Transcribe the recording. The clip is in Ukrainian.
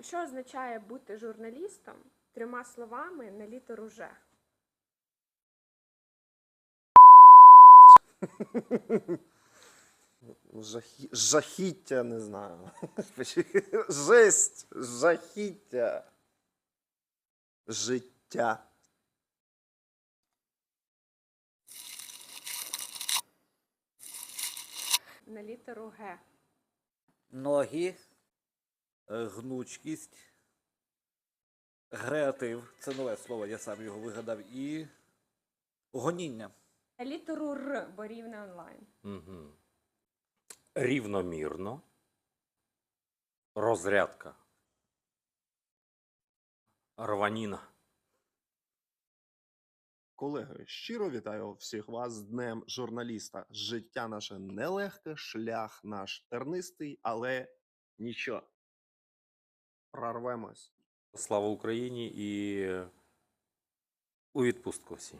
Що означає бути журналістом трьома словами на літеру Ж? Жахі... Жахіття, не знаю. Жесть, жахіття. Життя. На літеру Г. Ноги, гнучкість, греатив. Це нове слово, я сам його вигадав. І гоніння. Літеру Р, бо рівне онлайн. Угу. Рівномірно. Розрядка. Рваніна. Колеги, щиро вітаю всіх вас з Днем журналіста. Життя наше нелегке, шлях наш тернистий, але нічого. Прорвемось. Слава Україні і у відпустку всі.